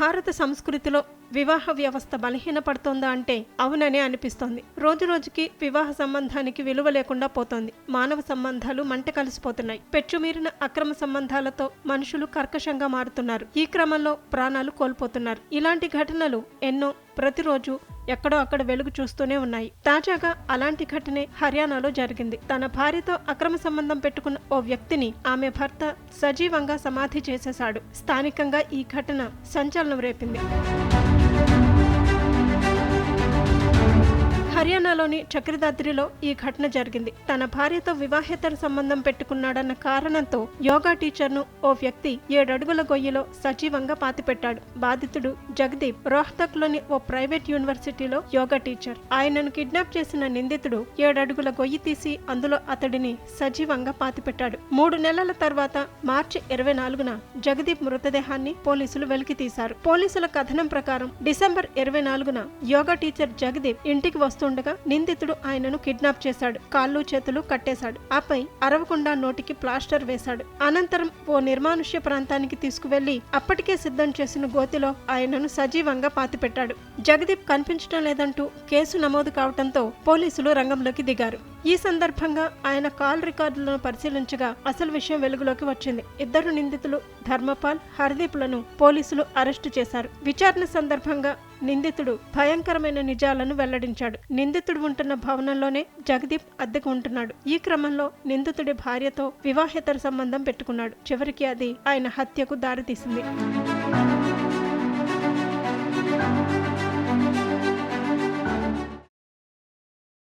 భారత సంస్కృతిలో వివాహ వ్యవస్థ బలహీనపడుతోందా అంటే అవుననే అనిపిస్తోంది. రోజు రోజుకి వివాహ సంబంధానికి విలువ లేకుండా పోతోంది. మానవ సంబంధాలు మంట కలిసిపోతున్నాయి. పెట్టుమీరిన అక్రమ సంబంధాలతో మనుషులు కర్కశంగా మారుతున్నారు. ఈ క్రమంలో ప్రాణాలు కోల్పోతున్నారు. ఇలాంటి ఘటనలు ఎన్నో ప్రతిరోజు ఎక్కడో అక్కడ వెలుగు చూస్తూనే ఉన్నాయి. తాజాగా అలాంటి ఘటనే హర్యానాలో జరిగింది. తన భార్యతో అక్రమ సంబంధం పెట్టుకున్న ఓ వ్యక్తిని ఆమె భర్త సజీవంగా సమాధి చేసేశాడు. స్థానికంగా ఈ ఘటన సంచలనం రేపింది. హర్యానాలోని చక్రదాద్రిలో ఈ ఘటన జరిగింది. తన భార్యతో వివాహేతర సంబంధం పెట్టుకున్నాడన్న కారణంతో యోగా టీచర్ను ఓ వ్యక్తి ఏడడుగుల గొయ్యిలో సజీవంగా పాతిపెట్టాడు. బాధితుడు జగదీప్ రోహ్తక్లోని ఓ ప్రైవేట్ యూనివర్సిటీలో యోగా టీచర్. ఆయనను కిడ్నాప్ చేసిన నిందితుడు ఏడడుగుల గొయ్యి తీసి అందులో అతడిని సజీవంగా పాతిపెట్టాడు. మూడు నెలల తర్వాత మార్చి ఇరవై నాలుగున జగదీప్ మృతదేహాన్ని పోలీసులు వెలికితీశారు పోలీసుల కథనం ప్రకారం డిసెంబర్ ఇరవై నాలుగున యోగా టీచర్ జగదీప్ ఇంటికి వస్తుండగా నిందితుడు ఆయనను కిడ్నాప్ చేశాడు. కాళ్ళు చేతులు కట్టేశాడు. ఆపై అరవకుండా నోటికి ప్లాస్టర్ వేశాడు. అనంతరం ఓ నిర్మానుష్య ప్రాంతానికి తీసుకువెళ్ళి అప్పటికే సిద్ధం చేసిన గోతిలో ఆయనను సజీవంగా పాతిపెట్టాడు. జగదీప్ కనిపించడం లేదంటూ కేసు నమోదు కావడంతో పోలీసులు రంగంలోకి దిగారు. ఈ సందర్భంగా ఆయన కాల్ రికార్డులను పరిశీలించగా అసలు విషయం వెలుగులోకి వచ్చింది. ఇద్దరు నిందితులు ధర్మపాల్ హర్దీప్లను పోలీసులు అరెస్టు చేశారు. విచారణ సందర్భంగా నిందితుడు భయంకరమైన నిజాలను వెల్లడించాడు. నిందితుడు ఉంటున్న భవనంలోనే జగదీప్ అద్దెకు ఉంటున్నాడు. ఈ క్రమంలో నిందితుడి భార్యతో వివాహేతర సంబంధం పెట్టుకున్నాడు. చివరికి అది ఆయన హత్యకు దారితీసింది.